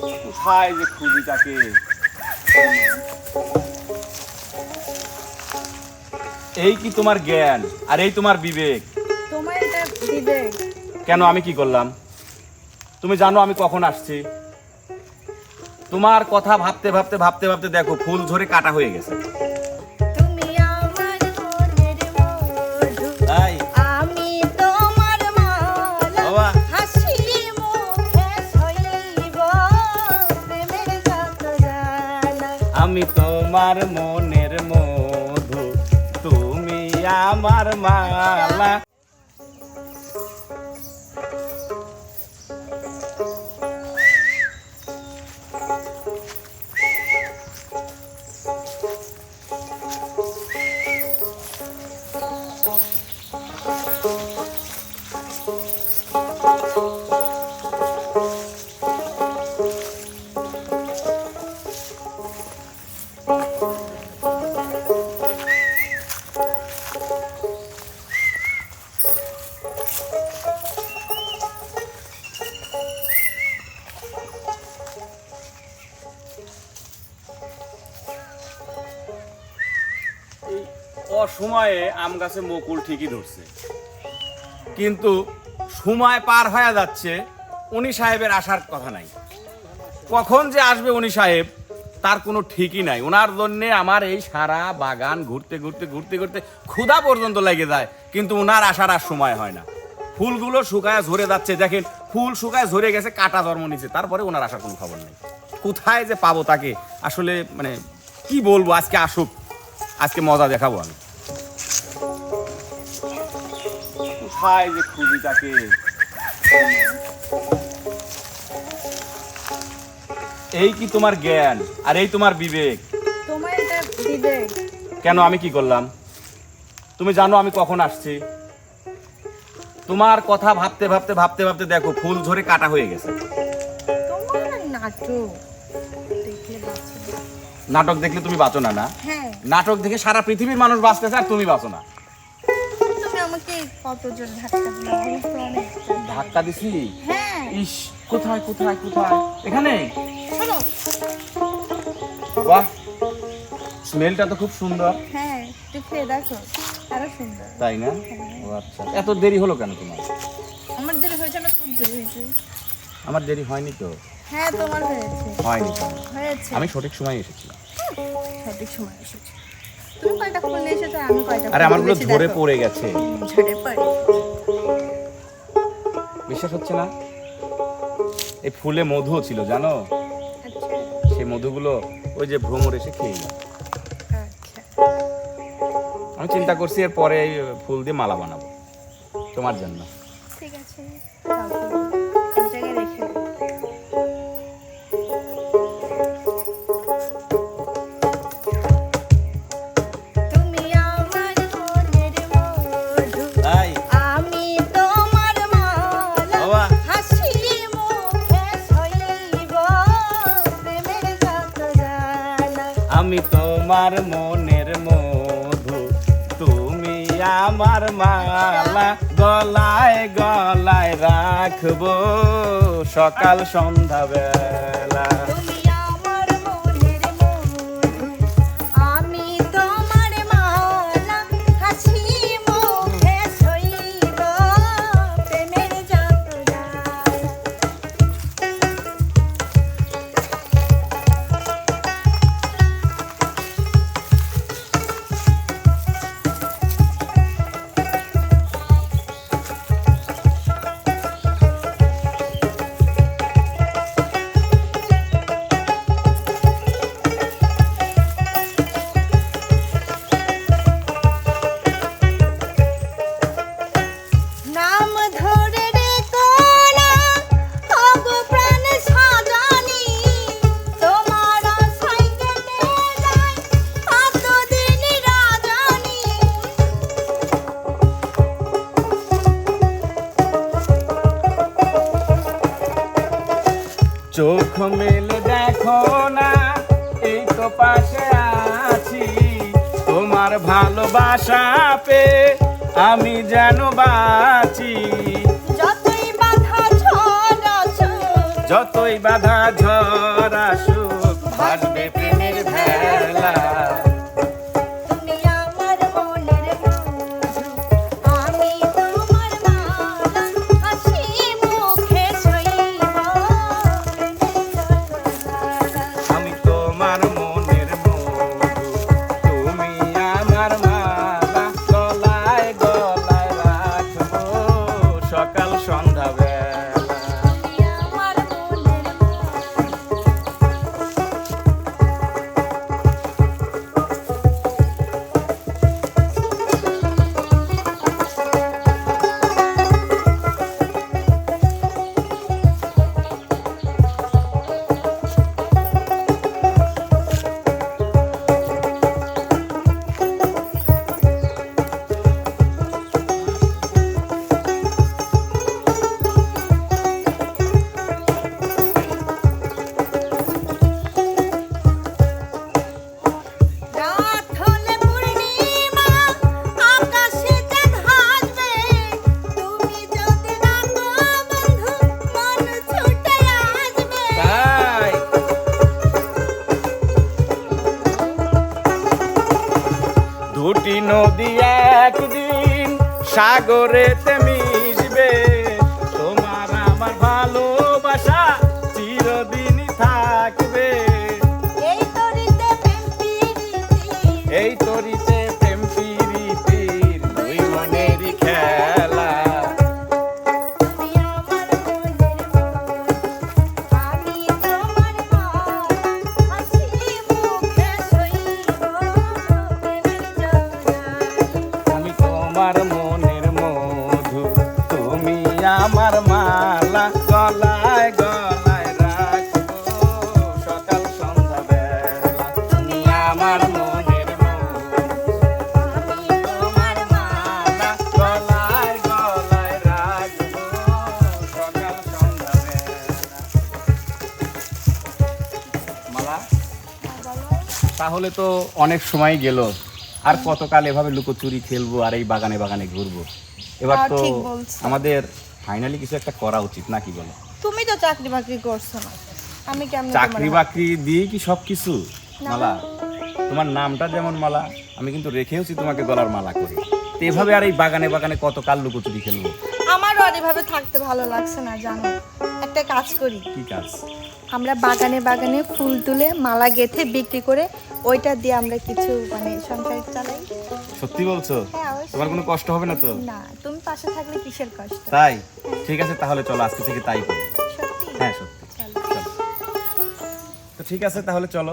কোথায় যে খুঁজি তাকে? এই কি তোমার জ্ঞান আর এই তোমার বিবেক? তোমার এটা বিবেক। কেন আমি কি করলাম? তুমি জানো আমি কখন আসছি? তোমার কথা ভাবতে ভাবতে ভাবতে ভাবতে দেখো ফুল ধরে কাটা হয়ে গেছে। আমি তোমার মনের মধু তুমি আমার মালা। অসময়ে আম গাছে বকুল ঠিকই ধরছে। কিন্তু সময় পার হয়ে যাচ্ছে, উনি সাহেবের আসার কথা নাই। কখন যে আসবে উনি সাহেব, তার কোনো ঠিকই নাই। ওনার জন্য আমার এই সারা বাগান ঘুরতে ঘুরতে ঘুরতে ঘুরতে ক্ষুধা পর্যন্ত লেগে যায়, কিন্তু ওনার আসার আর সময় হয় না। ফুলগুলো শুকায় ঝরে যাচ্ছে, দেখেন, ফুল শুকায় ঝরে গেছে, কাটা জন্ম নিচ্ছে তারপরে ওনার আসার কোনো খবর নেই। কোথায় যে পাবো তাকে? আসলে মানে কি বলব? আজকে আসুক, আজকে মজা দেখাবো আমি। কোথায় যে খুঁজি তাকে? এই কি তোমার জ্ঞান আর এই তোমার বিবেক? তোমার এটা বিবেক। কেন আমি কি করলাম? তুমি জানো আমি কখন আসছি? তোমার কথা ভাবতে ভাবতে ভাবতে ভাবতে দেখো ফুল ঝরে কাটা হয়ে গেছে। নাটক দেখলে তুমি বাঁচো না না? হ্যাঁ। নাটক দেখে সারা পৃথিবীর মানুষ বাঁচতেছে আর তুমি বাঁচো না। আমাকে কতজন ধাক্কা দিলে। ধাক্কা দিছি? হ্যাঁ। ইস কোথায় কোথায় কোথায়? এখানে? শোনো। বাহ স্মেলটা তো খুব সুন্দর। হ্যাঁ একটু খেয়ে দেখো আরও সুন্দর। তাই না? ও আচ্ছা। এত দেরি হলো কেন তোমার? আমার দেরি হয়েছে না তোর দেরি হয়েছে? আমার দেরি হয়নি তো? হ্যাঁ তোমার হয়েছে। হয়নি হয়েছে। আমি সঠিক সময় এসেছি সঠিক সময় এসেছে। তুমি কয়টা ফুল নিয়ে এসেছ? আমি কয়টা আরে আমারগুলো ধরে পড়ে গেছে। ঝরে পড়ে। বিশ্বাস হচ্ছে না? এই ফুলে মধুও ছিল জানো? আচ্ছা। সেই মধুগুলো ওই যে ভ্রমর এসে খেয়ে গেল আচ্ছা। আমি চিন্তা করছি এর পরে ফুল দিয়ে মালা বানাবো। তোমার জন্য। আমি তোমার মনের মধু তুমি আমার মালা গলায় গলায় রাখব। সকাল সন্ধ্যা চোখ মেলে দেখো না এই তো পাশে আছি। তোমার ভালোবাসা পে আমি যেন বাঁচি। যতই বাধা ঝড় আসুক যতই বাধা ঝড় আসুক ভাসবে প্রেমের ভেলা। দুটি নদী একদিন সাগরেতে মিশবে। তাহলে তো অনেক সময় গেল। আর কতকাল এভাবে লুকোচুরি খেলব আর এই বাগানে বাগানে ঘুরবো? এবার হ্যাঁ, তো আমাদের ফাইনালি কিছু একটা করা উচিত নাকি বলো? তুমি তো চাকরি বাকরি করছ না। আমি কেমন চাকরি বাকরি দিয়ে কি সব কিছু মালা তোমার নামটা যেমন মালা আমি কিন্তু রেখেওছি তোমাকে গলার মালা করে। তো এভাবে আর এই বাগানে বাগানে কতকাল লুকোচুরি খেলব? আমারও আর এভাবে থাকতে ভালো লাগছে না জানো। একটা কাজ করি। কি কাজ? আমরা বাগানে বাগানে ফুল তুলে মালা গেথে বিক্রি করে ওইটা দিয়ে আমরা কিছু মানে সংসার চালাই। সত্যি বলছো? হ্যাঁ তোমার কোনো কষ্ট হবে না তো? না তুমি পাশে থাকলে কিসের কষ্ট? তাই? ঠিক আছে তাহলে চলো আজকে থেকে তাই করি। সত্যি? হ্যাঁ সত্যি। তো ঠিক আছে তাহলে চলো।